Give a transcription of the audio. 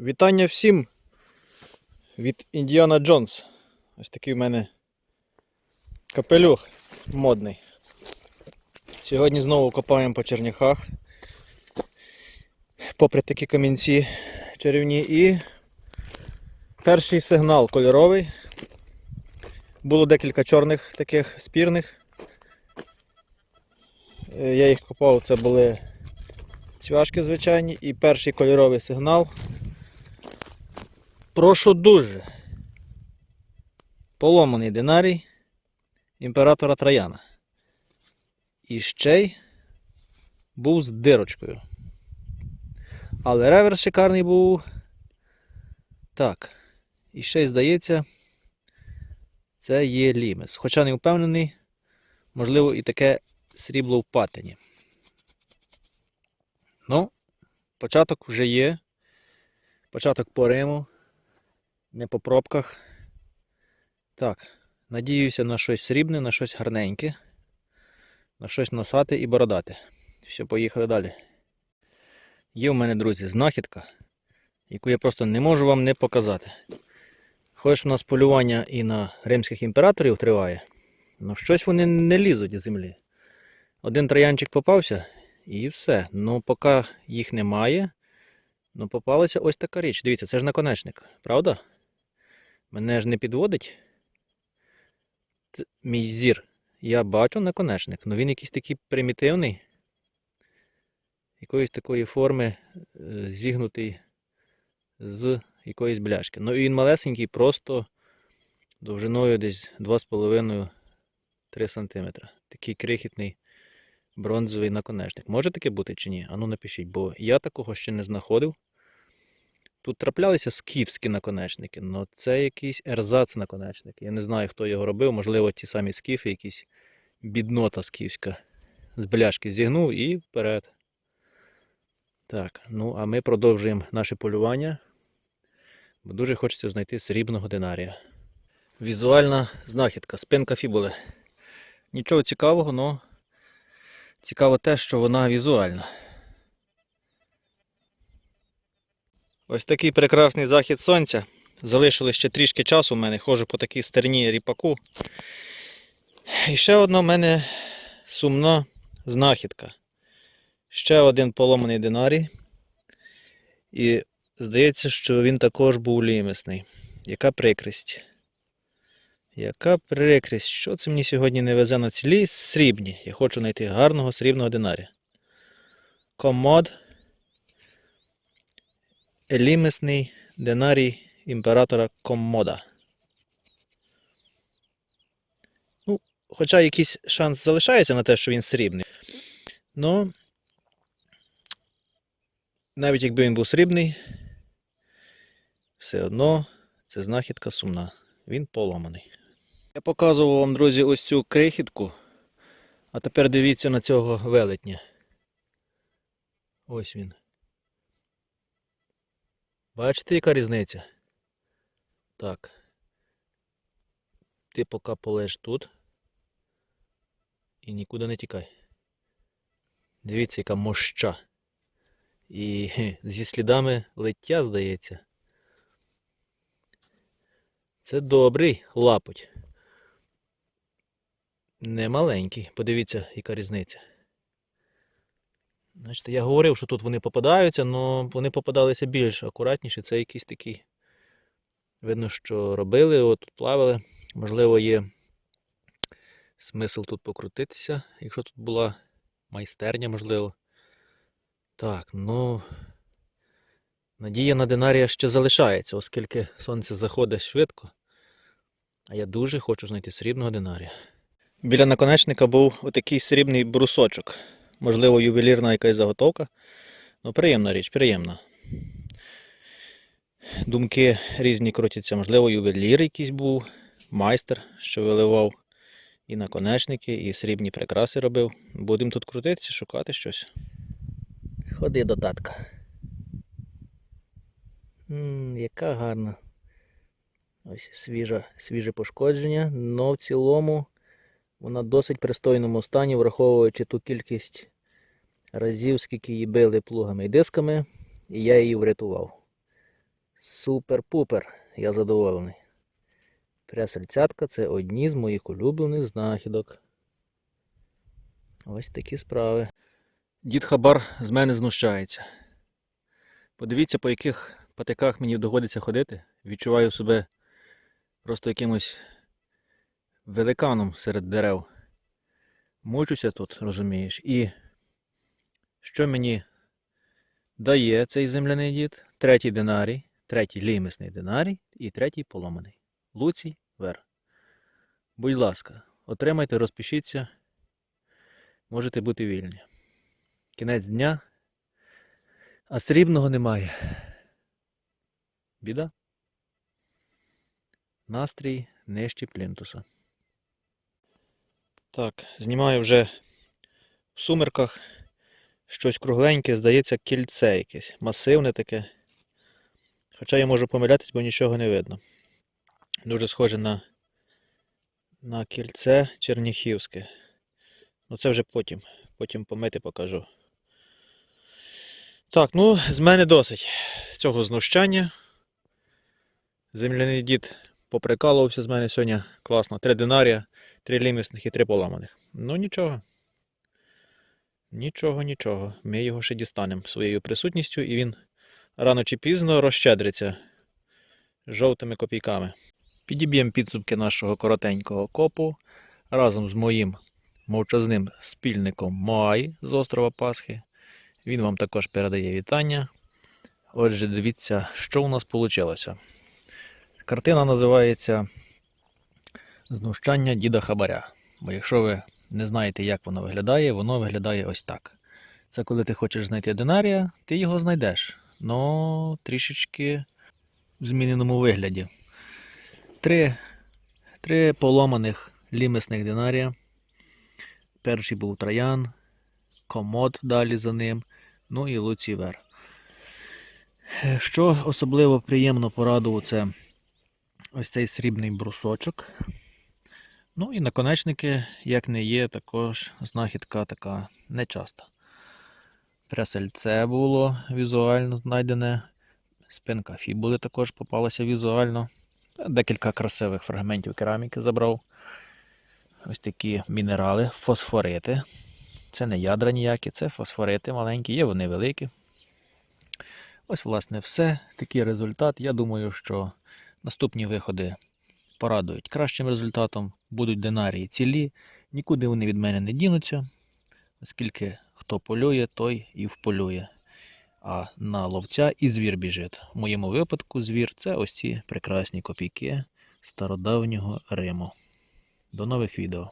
Вітання всім від Індіана Джонс. Ось такий в мене капелюх модний. Сьогодні знову копаємо по черняхах. Попри такі камінці чарівні і перший сигнал кольоровий. Було декілька чорних таких спірних. Е, Я їх копав, це були цвяшки звичайні і перший кольоровий сигнал. Прошу дуже. Поломаний динарій імператора Трояна. І ще й був з дирочкою. Але реверс шикарний був. Так. І ще й здається, це є лімес. Хоча не впевнений, можливо, і таке срібло в патині. Ну, початок вже є. Початок по Риму. Не по пробках. Так, надіюся на щось срібне, на щось гарненьке, на щось носати і бородати. Все, поїхали далі. Є в мене, друзі, знахідка, яку я просто не можу вам не показати. Хоч у нас полювання і на римських імператорів триває, але щось вони не лізуть з землі. Один троянчик попався і все. Ну, поки їх немає, ну попалася ось така річ. Дивіться, це ж наконечник, правда? Мене ж не підводить т- мій зір. Я бачу наконечник, але він якийсь такий примітивний. Якоїсь такої форми е, зігнутий з якоїсь бляшки. Ну і він малесенький, просто довжиною десь 2,5-3 см. Такий крихітний бронзовий наконечник. Може таке бути чи ні? Ану напишіть, бо я такого ще не знаходив. Тут траплялися скіфські наконечники, але це якийсь ерзац наконечник. Я не знаю, хто його робив. Можливо, ті самі скіфи, якісь біднота скіфська. З бляшки зігнув і вперед. Так, ну а ми продовжуємо наше полювання. Бо дуже хочеться знайти срібного динарія. Візуальна знахідка, спинка фібули. Нічого цікавого, але цікаво те, що вона візуальна. Ось такий прекрасний захід сонця. Залишилось ще трішки часу у мене, ходжу по такій стерні ріпаку. І ще одна в мене сумна знахідка. Ще один поломаний динарій. І здається, що він також був лімесний. Яка прикрість. Яка прикрість. Що це мені сьогодні не везе на цілі срібні? Я хочу знайти гарного срібного динарія. Комод. Елімесний динарій імператора Коммода. Ну, хоча якийсь шанс залишається на те, що він срібний. Ну, навіть якби він був срібний, все одно це знахідка сумна. Він поломаний. Я показував вам, друзі, ось цю крихітку. А тепер дивіться на цього велетня. Ось він. Бачите, яка різниця? Так. Ти поки полеж тут. І нікуди не тікай. Дивіться, яка моща. І зі слідами лиття, здається. Це добрий лапоть. Не маленький. Подивіться, яка різниця. Значить, я говорив, що тут вони попадаються, але вони попадалися більш акуратніше. Це якийсь такий. Видно, що робили, от тут плавали. Можливо, є смисл тут покрутитися, якщо тут була майстерня, можливо. Так, ну. Надія на динарія ще залишається, оскільки сонце заходить швидко. А я дуже хочу знайти срібного динарія. Біля наконечника був отакий срібний брусочок. Можливо, ювелірна якась заготовка. Ну, приємна річ, приємна. Думки різні крутяться. Можливо, ювелір якийсь був, майстер, що виливав і наконечники, і срібні прикраси робив. Будемо тут крутитися, шукати щось. Ходи до татка. М, яка гарна. Ось свіжа, свіже пошкодження, але в цілому вона в досить пристойному стані, враховуючи ту кількість разів, скільки її били плугами і дисками, і я її врятував. Супер-пупер, я задоволений. Прясельцятка це одні з моїх улюблених знахідок. Ось такі справи. Дід Хабар з мене знущається. Подивіться, по яких патиках мені доводиться ходити. Відчуваю себе просто якимось великаном серед дерев. Мучуся тут, розумієш. І що мені дає цей земляний дід? Третій динарій, третій лімісний динарій і третій поломаний. Луцій вер. Будь ласка, отримайте, розпишіться. Можете бути вільні. Кінець дня. А срібного немає. Біда. Настрій нижче плінтуса. Так, знімаю вже в сумерках щось кругленьке, здається, кільце якесь, масивне таке. Хоча я можу помилятись, бо нічого не видно. Дуже схоже на, на кільце черніхівське. Ну це вже потім. Потім помити покажу. Так, ну, з мене досить цього знущання. Земляний дід поприкалувався з мене сьогодні. Класно. Три динарія, три лімісних і три поламаних. Ну нічого. Нічого, нічого. Ми його ще дістанемо своєю присутністю, і він рано чи пізно розщедриться жовтими копійками. Підіб'ємо підсумки нашого коротенького копу разом з моїм мовчазним спільником Моай з острова Пасхи. Він вам також передає вітання. Отже, дивіться, що у нас вийшло. Картина називається Знущання діда Хабаря. Бо якщо ви не знаєте, як воно виглядає, воно виглядає ось так. Це коли ти хочеш знайти динарія, ти його знайдеш. Но трішечки в зміненому вигляді. Три, три поломаних лімісних динарія. Перший був Троян, комод далі за ним, ну і Луцівер. Що особливо приємно порадував, це ось цей срібний брусочок. Ну і наконечники, як не є, також знахідка така нечаста. Пресельце було візуально знайдене. Спинка фібули також попалася візуально. Декілька красивих фрагментів кераміки забрав. Ось такі мінерали, фосфорити. Це не ядра ніякі, це фосфорити маленькі, є вони великі. Ось, власне, все. Такий результат. Я думаю, що наступні виходи порадують кращим результатом, будуть динарії цілі, нікуди вони від мене не дінуться, оскільки хто полює, той і вполює. А на ловця і звір біжить. В моєму випадку звір це ось ці прекрасні копійки стародавнього Риму. До нових відео.